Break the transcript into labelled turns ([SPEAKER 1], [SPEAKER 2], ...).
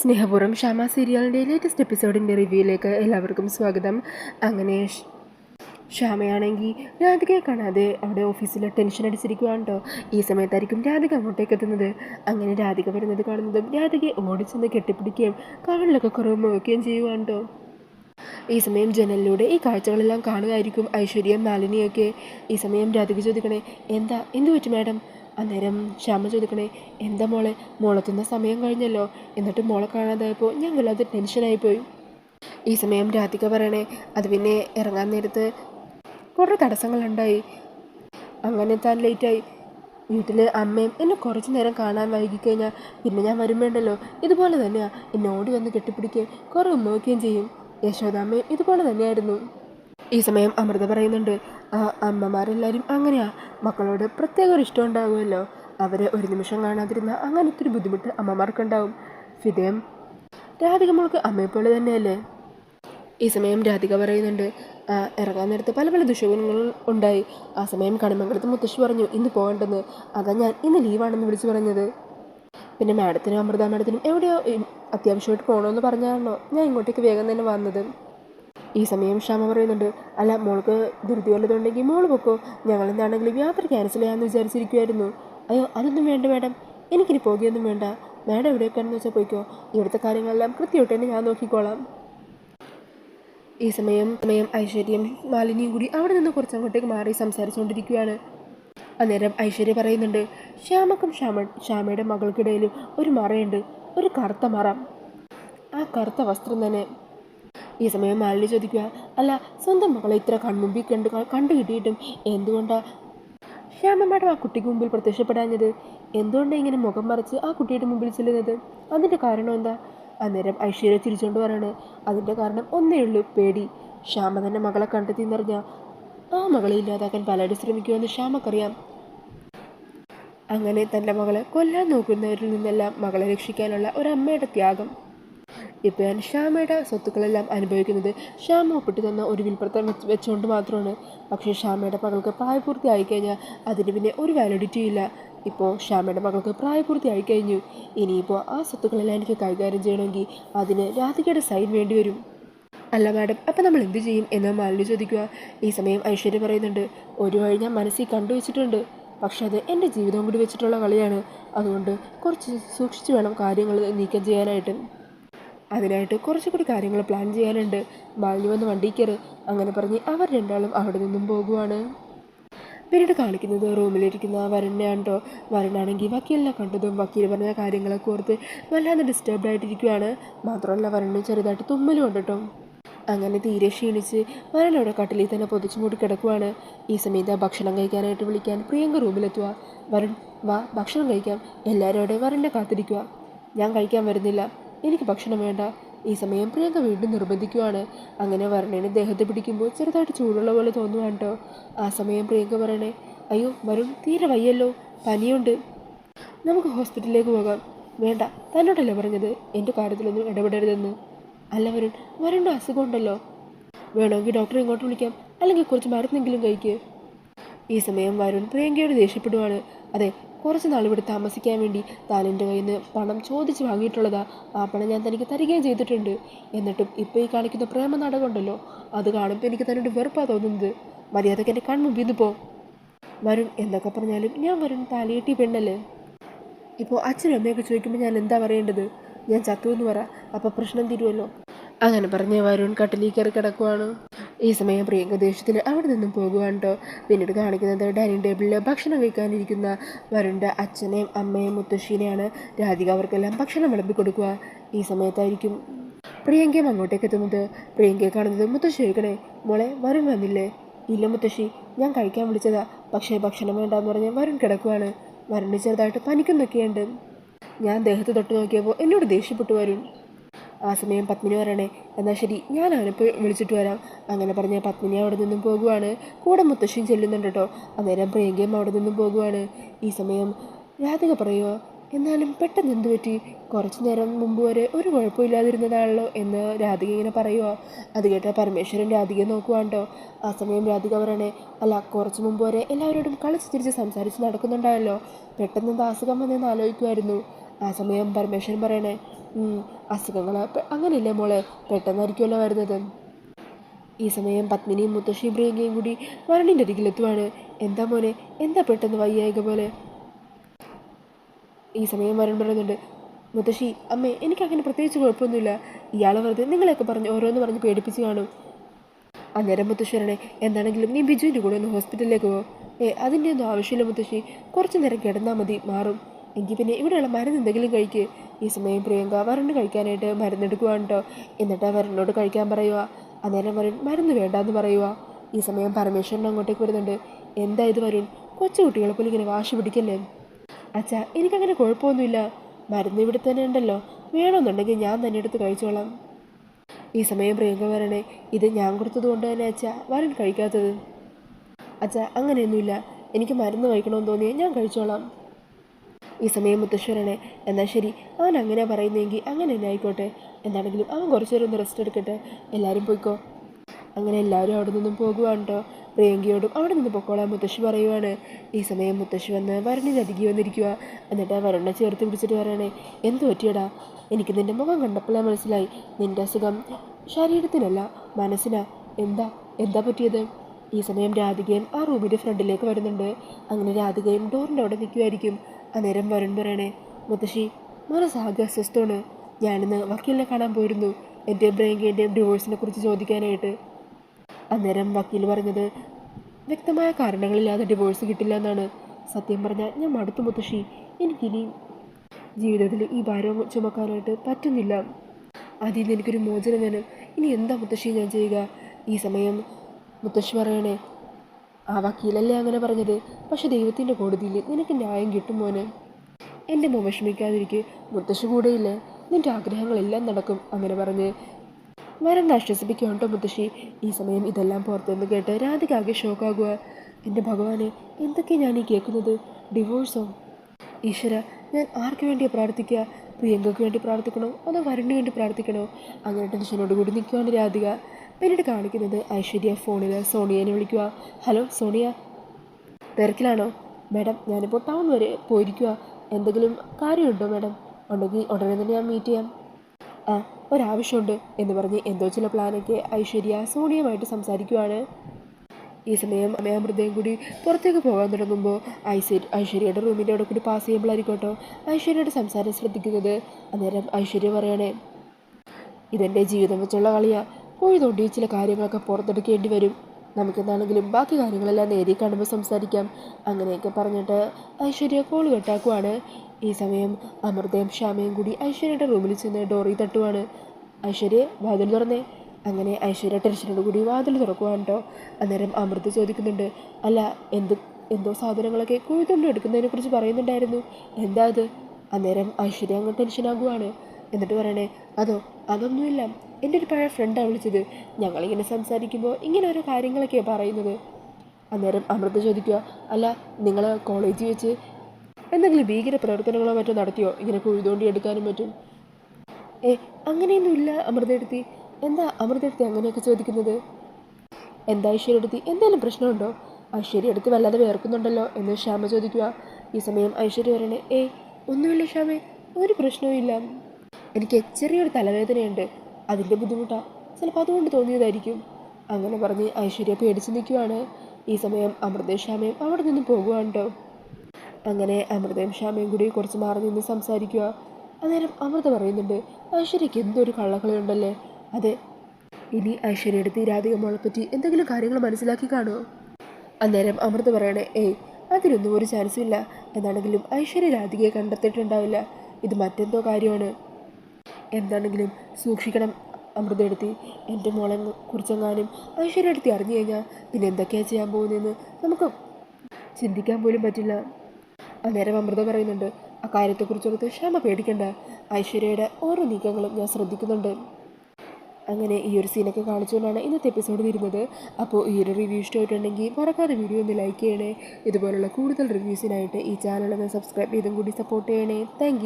[SPEAKER 1] സ്നേഹപൂർവം ഷാമ സീരിയലിന്റെ ലേറ്റസ്റ്റ് എപ്പിസോഡിന്റെ റിവ്യൂയിലേക്ക് എല്ലാവർക്കും സ്വാഗതം. അങ്ങനെ ഷാമയാണെങ്കിൽ ശ്യാമയാണെങ്കിൽ രാധികയെ കാണാതെ അവിടെ ഓഫീസിൽ ടെൻഷൻ അടിച്ചിരിക്കുകയാണ് കേട്ടോ ഈ സമയത്തായിരിക്കും രാധിക അങ്ങോട്ടേക്ക് എത്തുന്നത്. അങ്ങനെ രാധിക വരുന്നത് കാണുന്നതും രാധികയെ ഓടിച്ചെന്ന് കെട്ടിപ്പിടിക്കുകയും കവിളിലൊക്കെ കുറവ് മുഖക്കുകയും ചെയ്യുവാണ് കേട്ടോ ഈ സമയം ജനലിലൂടെ ഈ കാഴ്ചകളെല്ലാം കാണുകയായിരിക്കും ഐശ്വര്യം മാലിനിയൊക്കെ. ഈ സമയം രാധിക ചോദിക്കണേ എന്താ? എന്തു പറ്റും മാഡം? അന്നേരം ശ്യാമ ചോദിക്കണേ എന്താ മോളെ മോളെത്തുന്ന സമയം കഴിഞ്ഞല്ലോ. എന്നിട്ട് മോളെ കാണാതായപ്പോൾ ഞാൻ ടെൻഷനായിപ്പോയി ഈ സമയം രാധിക പറയണേ അത് പിന്നെ ഇറങ്ങാൻ നേരത്ത് കുറേ തടസ്സങ്ങളുണ്ടായി അങ്ങനെ താൻ ലേറ്റായി വീട്ടിൽ അമ്മയും എന്നെ കുറച്ച് നേരം കാണാൻ വൈകിക്കഴിഞ്ഞാൽ പിന്നെ ഞാൻ വരും വേണ്ടല്ലോ. ഇതുപോലെ തന്നെയാണ് എന്നെ ഓടി വന്ന് കെട്ടിപ്പിടിക്കുകയും കുറേ ഉമ്മവയ്ക്കുകയും ചെയ്യും. യശോദാമ്മയും ഇതുപോലെ തന്നെയായിരുന്നു. ഈ സമയം അമൃത പറയുന്നുണ്ട് ആ അമ്മമാരെല്ലാവരും അങ്ങനെയാ. മക്കളോട് പ്രത്യേക ഒരു ഇഷ്ടം ഉണ്ടാകുമല്ലോ അവരെ ഒരു നിമിഷം കാണാതിരുന്ന അങ്ങനത്തെ ഒരു ബുദ്ധിമുട്ട് അമ്മമാർക്കുണ്ടാവും. ഫിദയം രാധിക മോൾക്ക് അമ്മയെപ്പോലെ തന്നെയല്ലേ? ഈ സമയം രാധിക പറയുന്നുണ്ട് ഇറങ്ങാൻ നേരത്ത് പല പല ദുശകുലങ്ങളും ഉണ്ടായി. ആ സമയം കണിമംഗലത്ത് മുത്തശ്ശി പറഞ്ഞു ഇന്ന് പോകേണ്ടെന്ന്. അതാ ഞാൻ ഇന്ന് ലീവാണെന്ന് വിളിച്ചു പറഞ്ഞത്. പിന്നെ മാഡത്തിനും അമൃത മാഡത്തിനും എവിടെയോ അത്യാവശ്യമായിട്ട് പോകണമെന്ന് പറഞ്ഞാണോ ഞാൻ ഇങ്ങോട്ടേക്ക് വേഗം തന്നെ വന്നത്. ഈ സമയം ക്ഷമ പറയുന്നുണ്ട് അല്ല മോൾക്ക് ധൃതി വല്ലതുണ്ടെങ്കിൽ മോൾ പൊക്കോ. ഞങ്ങൾ എന്താണെങ്കിലും യാത്ര ക്യാൻസൽ ചെയ്യാമെന്ന് വിചാരിച്ചിരിക്കുമായിരുന്നു അയ്യോ അതൊന്നും വേണ്ട മാഡം. എനിക്കിനി പോകുകയൊന്നും വേണ്ട. മാഡം എവിടെയൊക്കെയാണെന്ന് വെച്ചാൽ പോയിക്കോ. ഇവിടുത്തെ കാര്യങ്ങളെല്ലാം കൃത്യമായിട്ട് തന്നെ ഞാൻ നോക്കിക്കോളാം. ഈ സമയം സമയം ഐശ്വര്യം മാലിനിയും കൂടി അവിടെ നിന്ന് കുറച്ചങ്ങോട്ടേക്ക് മാറി സംസാരിച്ചുകൊണ്ടിരിക്കുകയാണ്. അന്നേരം ഐശ്വര്യ പറയുന്നുണ്ട് ശ്യാമക്കും ശ്യാമ ശ്യാമയുടെ മകൾക്കിടയിലും ഒരു മറയുണ്ട്. ഒരു കറുത്ത മറ. ആ കറുത്ത വസ്ത്രം തന്നെ ഈ സമയം മാലിനി ചോദിക്കുക അല്ല സ്വന്തം മകളെ ഇത്ര കൺമുമ്പിൽ കണ്ട് കണ്ടു കിട്ടിയിട്ടും എന്തുകൊണ്ടാ? ശ്യാമമ്മയുടെ ആ കുട്ടിക്ക് മുമ്പിൽ പ്രത്യക്ഷപ്പെടാഞ്ഞത് എന്തുകൊണ്ടാണ് ഇങ്ങനെ മുഖം മറിച്ച് ആ കുട്ടിയുടെ മുമ്പിൽ ചെല്ലുന്നത്? അതിന്റെ കാരണം എന്താ? അന്നേരം ഐശ്വര്യ ചിരിച്ചുകൊണ്ട് പറയാണ് അതിന്റെ കാരണം ഒന്നേ ഉള്ളൂ പേടി. ശ്യാമ തന്നെ മകളെ കണ്ടെത്തി നിറഞ്ഞ ആ മകളെ ഇല്ലാതാക്കാൻ പലരും ശ്രമിക്കുമെന്ന് ശ്യാമക്കറിയാം. അങ്ങനെ തന്റെ മകളെ കൊല്ലാൻ നോക്കുന്നവരിൽ നിന്നെല്ലാം മകളെ രക്ഷിക്കാനുള്ള ഒരമ്മയുടെ ത്യാഗം ഇപ്പം ഞാൻ ശ്യാമയുടെ സ്വത്തുക്കളെല്ലാം അനുഭവിക്കുന്നത് ശ്യാമ ഒപ്പിട്ട് തന്ന ഒരു വിൽപ്പത്രം വെച്ച് വെച്ചുകൊണ്ട് മാത്രമാണ്. പക്ഷേ ശ്യാമയുടെ മകൾക്ക് പ്രായപൂർത്തിയായി കഴിഞ്ഞാൽ അതിന് പിന്നെ ഒരു വാലിഡിറ്റി ഇല്ല. ഇപ്പോൾ ശ്യാമയുടെ മകൾക്ക് പ്രായപൂർത്തിയായി കഴിഞ്ഞു. ഇനിയിപ്പോൾ ആ സ്വത്തുക്കളെല്ലാം എനിക്ക് കൈകാര്യം ചെയ്യണമെങ്കിൽ അതിന് രാധികയുടെ സൈൻ വേണ്ടി വരും. അല്ല മാഡം അപ്പം നമ്മൾ എന്ത് ചെയ്യും എന്ന് മാലിന്യ ചോദിക്കുക. ഈ സമയം ഐശ്വര്യ പറയുന്നുണ്ട് ഒരു വഴി ഞാൻ മനസ്സിൽ കണ്ടുവച്ചിട്ടുണ്ട് പക്ഷെ അത് എന്റെ ജീവിതം കൂടി വെച്ചിട്ടുള്ള കളിയാണ്. അതുകൊണ്ട് കുറച്ച് സൂക്ഷിച്ച് വേണം കാര്യങ്ങൾ നീക്കം ചെയ്യാനായിട്ട്. അതിനായിട്ട് കുറച്ച് കൂടി കാര്യങ്ങൾ പ്ലാൻ ചെയ്യാനുണ്ട്. മാലിന്യ വന്ന് വണ്ടി കയറ്. അങ്ങനെ പറഞ്ഞ് അവർ രണ്ടാളും അവിടെ നിന്നും പോകുവാണ്. പിന്നീട് കാണിക്കുന്നത് റൂമിലിരിക്കുന്ന വരനെയാണ് കേട്ടോ വരനാണെങ്കിൽ വക്കീലിനെ കണ്ടതും വക്കീൽ പറഞ്ഞ കാര്യങ്ങളൊക്കെ ഓർത്ത് വല്ലാതെ ഡിസ്റ്റർബ്ഡ് ആയിട്ടിരിക്കുകയാണ് മാത്രമല്ല വരണ് ചെറുതായിട്ട് തുമ്മലും ഉണ്ട് കേട്ടോ അങ്ങനെ തീരെ ക്ഷീണിച്ച് വരനോടെ കട്ടിലിൽ തന്നെ പൊതിച്ചു മൂടി കിടക്കുവാണ്. ഈ സമയത്ത് ഭക്ഷണം കഴിക്കാനായിട്ട് വിളിക്കാൻ പ്രിയങ്ക റൂമിലെത്തുക വരൺ വാ ഭക്ഷണം കഴിക്കാം. എല്ലാവരും അവിടെ വരനെ കാത്തിരിക്കുക ഞാൻ കഴിക്കാൻ വരുന്നില്ല. എനിക്ക് ഭക്ഷണം വേണ്ട. ഈ സമയം പ്രിയങ്ക വീണ്ടും നിർബന്ധിക്കുവാണ്. അങ്ങനെ വരണേനെ ദേഹത്തെ പിടിക്കുമ്പോൾ ചെറുതായിട്ട് ചൂടുള്ള പോലെ തോന്നുവാണ് കേട്ടോ ആ സമയം പ്രിയങ്ക പറയണേ അയ്യോ വരുൺ തീരെ വയ്യല്ലോ. പനിയുണ്ട്. നമുക്ക് ഹോസ്പിറ്റലിലേക്ക് പോകാം. വേണ്ട തന്നോടല്ലേ പറഞ്ഞത്? എന്റെ കാര്യത്തിലൊന്നും ഇടപെടരുതെന്ന്. അല്ല വരുൺ വരുണ്ട അസുഖമുണ്ടല്ലോ വേണമെങ്കിൽ ഡോക്ടറെ ഇങ്ങോട്ട് വിളിക്കാം. അല്ലെങ്കിൽ കുറച്ച് മരുന്നെങ്കിലും കഴിക്കുക ഈ സമയം വരുൺ പ്രിയങ്കയോട് ദേഷ്യപ്പെടുവാണ്. അതെ കുറച്ച് നാൾ ഇവിടെ താമസിക്കാൻ വേണ്ടി താൻ എന്റെ കയ്യിൽ നിന്ന് പണം ചോദിച്ച് വാങ്ങിയിട്ടുള്ളതാ. ആ പണം ഞാൻ തനിക്ക് തരികയും ചെയ്തിട്ടുണ്ട്. എന്നിട്ടും ഇപ്പോൾ ഈ കാണിക്കുന്ന പ്രേമ നാടകം അത് കാണുമ്പോൾ എനിക്ക് തന്നോട് വെറുപ്പാ തോന്നുന്നത്. മര്യാദയ്ക്ക് എന്റെ കൺമുമ്പിൽ നിന്ന് പോ. വരുൺ എന്തൊക്കെ പറഞ്ഞാലും ഞാൻ വരുൺ താലിയെട്ടി പെണ്ണല്ലേ? ഇപ്പോൾ അച്ഛനും അമ്മയൊക്കെ ചോദിക്കുമ്പോൾ ഞാൻ എന്താ പറയേണ്ടത്? ഞാൻ ചത്തു എന്ന് പറ. അപ്പോൾ പ്രശ്നം തീരുമല്ലോ അങ്ങനെ പറഞ്ഞ് വരുൺ കട്ടിലേക്ക് കിടക്കുവാണ്. ഈ സമയം പ്രിയങ്ക ദേഷ്യത്തിൽ അവിടെ നിന്നും പോകുവാണ് കേട്ടോ പിന്നീട് കാണിക്കുന്നത് ഡൈനിങ് ടേബിളിൽ ഭക്ഷണം കഴിക്കാനിരിക്കുന്ന വരുണ്ട അച്ഛനെയും അമ്മയും മുത്തശ്ശീനെയാണ്. രാധിക അവർക്കെല്ലാം ഭക്ഷണം വിളമ്പി കൊടുക്കുക. ഈ സമയത്തായിരിക്കും പ്രിയങ്കയും അങ്ങോട്ടേക്ക് എത്തുന്നത്. പ്രിയങ്കയെ കാണുന്നത് മുത്തശ്ശി കഴിക്കണേ മോളെ വരുൺ വന്നില്ലേ? ഇല്ല മുത്തശ്ശി ഞാൻ കഴിക്കാൻ വിളിച്ചതാ. പക്ഷേ ഭക്ഷണം വേണ്ടാന്ന് പറഞ്ഞ് വരുൺ കിടക്കുവാണ്. വരുണ് ചെറുതായിട്ട് പനിക്കുന്നൊക്കെയുണ്ട്. ഞാൻ ദേഹത്ത് തൊട്ട് നോക്കിയപ്പോൾ എന്നോട് ദേഷ്യപ്പെട്ടു വരും ആ സമയം പത്മിനി പറയണേ എന്നാൽ ശരി ഞാൻ അവനെ വിളിച്ചിട്ട് വരാം. അങ്ങനെ പറഞ്ഞ പത്മിനി അവിടെ നിന്നും പോകുവാണ്. കൂടെ മുത്തശ്ശിയും ചെല്ലുന്നുണ്ട് കേട്ടോ. അന്നേരം പ്രിയങ്കയും അവിടെ നിന്നും പോകുവാണ്. ഈ സമയം രാധിക പറയുമോ എന്നാലും പെട്ടെന്ന് എന്ത് പറ്റി? കുറച്ച് നേരം മുമ്പ് വരെ ഒരു കുഴപ്പമില്ലാതിരുന്നതാണല്ലോ എന്ന് രാധിക ഇങ്ങനെ പറയുക അത് കേട്ട പരമേശ്വരൻ രാധികയെ നോക്കുവാണ്ടോ ആ സമയം രാധിക പറയണേ അല്ല കുറച്ച് മുമ്പ് വരെ എല്ലാവരോടും കളിച്ച് തിരിച്ച് സംസാരിച്ച് നടക്കുന്നുണ്ടായല്ലോ. പെട്ടെന്ന് ദാസുഖം വന്നെന്ന് ആലോചിക്കുമായിരുന്നു ആ സമയം പരമേശ്വരൻ പറയണേ അസുഖങ്ങൾ അങ്ങനെയല്ലേ മോളെ? പെട്ടെന്നായിരിക്കുമല്ലോ വരുന്നത്. ഈ സമയം പത്മിനിയും മുത്തശ്ശിയും പ്രിയങ്കയും കൂടി മരണിന്റെ അരികിലെത്തുവാണ്. എന്താ മോനെ? എന്താ പെട്ടെന്ന് വയ്യായിക പോലെ? ഈ സമയം വരൺ പറയുന്നുണ്ട് മുത്തശ്ശി അമ്മേ എനിക്കങ്ങനെ പ്രത്യേകിച്ച് കുഴപ്പമൊന്നുമില്ല. ഇയാളെ വെറുതെ നിങ്ങളെയൊക്കെ പറഞ്ഞ് ഓരോന്ന് പറഞ്ഞ് പേടിപ്പിച്ച് കാണും. അന്നേരം മുത്തശ്ശിവരണേ എന്താണെങ്കിലും നീ ബിജുവിന്റെ കൂടെ ഒന്ന് ഹോസ്പിറ്റലിലേക്ക് പോ. ഏ അതിന്റെ ഒന്നും ആവശ്യമില്ല മുത്തശ്ശി. കുറച്ച് നേരം കിടന്നാൽ മതി മാറും. എങ്കിൽ പിന്നെ ഇവിടെയുള്ള മരുന്ന് എന്തെങ്കിലും കഴിക്ക്. ഈ സമയം പ്രിയങ്ക വരണ്ട് കഴിക്കാനായിട്ട് മരുന്നെടുക്കുവാണ് കേട്ടോ എന്നിട്ട് വരനോട് കഴിക്കാൻ പറയുക അന്നേരം വരുൺ മരുന്ന് വേണ്ടാന്ന് പറയുക ഈ സമയം പരമേശ്വരൻ അങ്ങോട്ടേക്ക് വരുന്നുണ്ട്. എന്താ ഇത് വരുൺ കൊച്ചുകുട്ടികളെ പോലെ ഇങ്ങനെ വാശി പിടിക്കല്ലേ? അച്ഛാ എനിക്കങ്ങനെ കുഴപ്പമൊന്നുമില്ല. മരുന്ന് ഇവിടെ തന്നെ ഉണ്ടല്ലോ. വേണമെന്നുണ്ടെങ്കിൽ ഞാൻ തന്നെ എടുത്ത് കഴിച്ചോളാം. ഈ സമയം പ്രിയങ്ക വരണേ ഇത് ഞാൻ കൊടുത്തത് കൊണ്ട് തന്നെ അച്ഛാ. വരൻ കഴിക്കാത്തത്. അച്ഛാ അങ്ങനെയൊന്നുമില്ല. എനിക്ക് മരുന്ന് കഴിക്കണമെന്ന് തോന്നിയാൽ ഞാൻ കഴിച്ചോളാം. ഈ സമയം മുത്തശ്വരനെ എന്നാൽ ശരി. അവൻ അങ്ങനെ പറയുന്നെങ്കിൽ അങ്ങനെ തന്നെ ആയിക്കോട്ടെ. എന്താണെങ്കിലും അവൻ കുറച്ചു നേരം ഒന്ന് റെസ്റ്റ് എടുക്കട്ടെ. എല്ലാവരും പോയിക്കോ. അങ്ങനെ എല്ലാവരും അവിടെ നിന്നും പോകുവാണ് കേട്ടോ പ്രിയങ്കയോടും അവിടെ നിന്ന് പൊക്കോളാൻ മുത്തശ്ശി പറയുവാണ്. ഈ സമയം മുത്തശ്ശി വന്ന് വരണിന് അധികം വന്നിരിക്കുക എന്നിട്ട് ആ വരണ ചേർത്ത് പിടിച്ചിട്ട് പറയണേ എന്ത് പറ്റിയടാ? എനിക്ക് നിന്റെ മുഖം കണ്ടപ്പോഴാണ് മനസ്സിലായി. നിന്റെ അസുഖം ശരീരത്തിനല്ല മനസ്സിനാ. എന്താ? എന്താ പറ്റിയത്? ഈ സമയം രാധികയും ആ റൂമിന്റെ ഫ്രണ്ടിലേക്ക് വരുന്നുണ്ട്. അങ്ങനെ രാധികയും ഡോറിന്റെ അവിടെ നിൽക്കുമായിരിക്കും അന്നേരം വരുൺ പറയണേ മുത്തശ്ശി മനസ്സാകെ അസ്വസ്ഥമാണ്. ഞാനിന്ന് വക്കീലിനെ കാണാൻ പോയിരുന്നു. എന്റെ ബ്രേങ്കേന്റെയും ഡിവോഴ്സിനെ കുറിച്ച് ചോദിക്കാനായിട്ട്. അന്നേരം വക്കീൽ പറഞ്ഞത് വ്യക്തമായ കാരണങ്ങളില്ലാതെ ഡിവോഴ്സ് കിട്ടില്ല എന്നാണ്. സത്യം പറഞ്ഞാൽ ഞാൻ മടുത്തു മുത്തശ്ശി. എനിക്കിനി ജീവിതത്തിൽ ഈ ഭാരം ചുമക്കാനായിട്ട് പറ്റുന്നില്ല. അതിൽ നിന്ന് എനിക്കൊരു മോചനം വേണം. ഇനി എന്താ മുത്തശ്ശി ഞാൻ ചെയ്യുക? ഈ സമയം മുത്തശ്ശി പറയണേ ആ വക്കീലല്ലേ അങ്ങനെ പറഞ്ഞത്? പക്ഷെ ദൈവത്തിന്റെ കോടതിയിൽ നിനക്ക് ന്യായം കിട്ടും മോനെ. എന്റെ മോൻ വിഷമിക്കാതിരിക്കെ മുത്തശ്ശി കൂടെയില്ലേ നിന്റെ ആഗ്രഹങ്ങളെല്ലാം നടക്കും അങ്ങനെ പറഞ്ഞ്. വരം ആശ്വസിപ്പിക്കുകയാണ് കേട്ടോ മുത്തശ്ശി? ഈ സമയം ഇതെല്ലാം പുറത്തുനിന്ന് കേട്ട് രാധിക ആകെ ഷോക്കാകുക. എന്റെ ഭഗവാനെ എന്തൊക്കെ ഞാൻ ഈ കേൾക്കുന്നത്? ഡിവോഴ്സോ? ഈശ്വര ഞാൻ ആർക്ക് വേണ്ടിയാണ് പ്രാർത്ഥിക്കുക? പ്രിയങ്കയ്ക്ക് വേണ്ടി പ്രാർത്ഥിക്കണോ? അതോ വരണിന് വേണ്ടി പ്രാർത്ഥിക്കണോ? അങ്ങനെ ടെൻഷനോട് കൂടി നിൽക്കുകയാണ് രാധിക. പിന്നീട് കാണിക്കുന്നത് ഐശ്വര്യ ഫോണിൽ സോണിയനെ വിളിക്കുക. ഹലോ സോണിയ. തിരക്കിലാണോ? മാഡം ഞാനിപ്പോൾ ടൗൺ വരെ പോയിരിക്കുക എന്തെങ്കിലും കാര്യമുണ്ടോ മാഡം? ഉണ്ടെങ്കിൽ ഉടനെ തന്നെ ഞാൻ മീറ്റ് ചെയ്യാം. ആ ഒരാവശ്യമുണ്ട് എന്ന് പറഞ്ഞ് എന്തോ ചില പ്ലാനൊക്കെ ഐശ്വര്യ സോണിയുമായിട്ട് സംസാരിക്കുവാണ്. ഈ സമയം അമയാമൃതയും കൂടി പുറത്തേക്ക് പോകാൻ തുടങ്ങുമ്പോൾ ഐശ്വര്യ ഐശ്വര്യയുടെ റൂമിന്റെ അവിടെ കൂടി പാസ് ചെയ്യുമ്പോഴായിരിക്കും കേട്ടോ ഐശ്വര്യയുടെ സംസാരം ശ്രദ്ധിക്കുന്നത്. അന്നേരം ഐശ്വര്യ പറയണേ ഇതെന്റെ ജീവിതം വെച്ചുള്ള കളിയാ. പോയി തോണ്ടി ചില കാര്യങ്ങളൊക്കെ പുറത്തെടുക്കേണ്ടി വരും. നമുക്കെന്താണെങ്കിലും ബാക്കി കാര്യങ്ങളെല്ലാം നേരി കാണുമ്പോൾ സംസാരിക്കാം. അങ്ങനെയൊക്കെ പറഞ്ഞിട്ട് ഐശ്വര്യ കോൾ കെട്ടാക്കുവാണ് ഈ സമയം അമൃതയും ശ്യാമയും കൂടി ഐശ്വര്യയുടെ റൂമിൽ ചെന്ന് ഡോറി തട്ടുവാണ്. ഐശ്വര്യ വാതിൽ തുറന്നേ. അങ്ങനെ ഐശ്വര്യ ടെൻഷനോട് കൂടി വാതിൽ തുറക്കുവാണ് അന്നേരം അമൃത ചോദിക്കുന്നുണ്ട് അല്ല എന്ത് എന്തോ സാധനങ്ങളൊക്കെ കുഴിത്തുണ്ട് എടുക്കുന്നതിനെക്കുറിച്ച് പറയുന്നുണ്ടായിരുന്നു. എന്താ അത്? അന്നേരം ഐശ്വര്യ അങ്ങ് ടെൻഷനാകുവാണ് എന്നിട്ട് പറയണേ അതോ അതൊന്നുമില്ല. എന്റെ ഒരു പഴയ ഫ്രണ്ടാണ് വിളിച്ചത്. ഞങ്ങളിങ്ങനെ സംസാരിക്കുമ്പോൾ ഇങ്ങനെ ഓരോ കാര്യങ്ങളൊക്കെയാണ് പറയുന്നത്. അന്നേരം അമൃത ചോദിക്കുക അല്ല നിങ്ങൾ കോളേജിൽ വെച്ച് എന്തെങ്കിലും ഭീകര പ്രവർത്തനങ്ങളോ മറ്റോ നടത്തിയോ? ഇങ്ങനെ കുഴുതോണ്ടി എടുക്കാനും പറ്റും ഏ അങ്ങനെയൊന്നുമില്ല അമൃതയെടുത്തി എന്താ അമൃത അമൃതയെടുത്തി അങ്ങനെയൊക്കെ ചോദിക്കുന്നത്? എന്താ ഐശ്വര്യടുത്തി എന്തെങ്കിലും പ്രശ്നമുണ്ടോ? ഐശ്വര്യടുത്ത് വല്ലാതെ വേർക്കുന്നുണ്ടല്ലോ എന്ന് ശ്യാമ ചോദിക്കുക. ഈ സമയം ഐശ്വര്യ പറയണേ ഏയ് ഒന്നുമില്ല ശ്യാമേ ഒരു പ്രശ്നവും ഇല്ല എനിക്ക് ചെറിയൊരു തലവേദനയുണ്ട്. അതിന്റെ ബുദ്ധിമുട്ടാണ് ചിലപ്പോൾ അതുകൊണ്ട് തോന്നിയതായിരിക്കും. അങ്ങനെ പറഞ്ഞ് ഐശ്വര്യ പേടിച്ച് നിൽക്കുവാണ്. ഈ സമയം അമൃതയും ശ്യാമയും അവിടെ നിന്ന് പോകുവാണ് അങ്ങനെ അമൃതയും ശ്യാമയും കൂടി കുറച്ച് മാറി നിന്ന് സംസാരിക്കുക അന്നേരം അമൃത പറയുന്നുണ്ട് ഐശ്വര്യയ്ക്ക് എന്തൊരു കള്ളക്കളിയുണ്ടല്ലേ? അതെ. ഇനി ഐശ്വര്യയുടെ തീരാധിക മോളെപ്പറ്റി എന്തെങ്കിലും കാര്യങ്ങൾ മനസ്സിലാക്കി കാണുമോ അന്നേരം അമൃത പറയണേ ഏയ് അതിനൊന്നും ഒരു ചാൻസും ഇല്ല. എന്നാണെങ്കിലും ഐശ്വര്യ രാധികയെ കണ്ടെത്തിയിട്ടുണ്ടാവില്ല. ഇത് മറ്റെന്തോ കാര്യമാണ്. എന്താണെങ്കിലും സൂക്ഷിക്കണം. അമൃത എടുത്തി എന്റെ മോളെ കുറിച്ചെങ്ങാനും ഐശ്വര്യ എടുത്തി അറിഞ്ഞു കഴിഞ്ഞാൽ പിന്നെ എന്തൊക്കെയാണ് ചെയ്യാൻ പോകുന്നതെന്ന് നമുക്ക് ചിന്തിക്കാൻ പോലും പറ്റില്ല. അന്നേരം അമൃത പറയുന്നുണ്ട് ആ കാര്യത്തെക്കുറിച്ചൊക്കെ ക്ഷമ പേടിക്കണ്ട. ഐശ്വര്യയുടെ ഓരോ നീക്കങ്ങളും ഞാൻ ശ്രദ്ധിക്കുന്നുണ്ട്. അങ്ങനെ ഈ ഒരു സീനൊക്കെ കാണിച്ചുകൊണ്ടാണ് ഇന്നത്തെ എപ്പിസോഡ് വരുന്നത്. അപ്പോൾ ഈ ഒരു റിവ്യൂ ഇഷ്ടമായിട്ടുണ്ടെങ്കിൽ മറക്കാതെ വീഡിയോ ഒന്ന് ലൈക്ക് ചെയ്യണേ. ഇതുപോലുള്ള കൂടുതൽ റിവ്യൂസിനായിട്ട് ഈ ചാനൽ ഒന്ന് സബ്സ്ക്രൈബ് ചെയ്തും കൂടി സപ്പോർട്ട് ചെയ്യണേ. താങ്ക്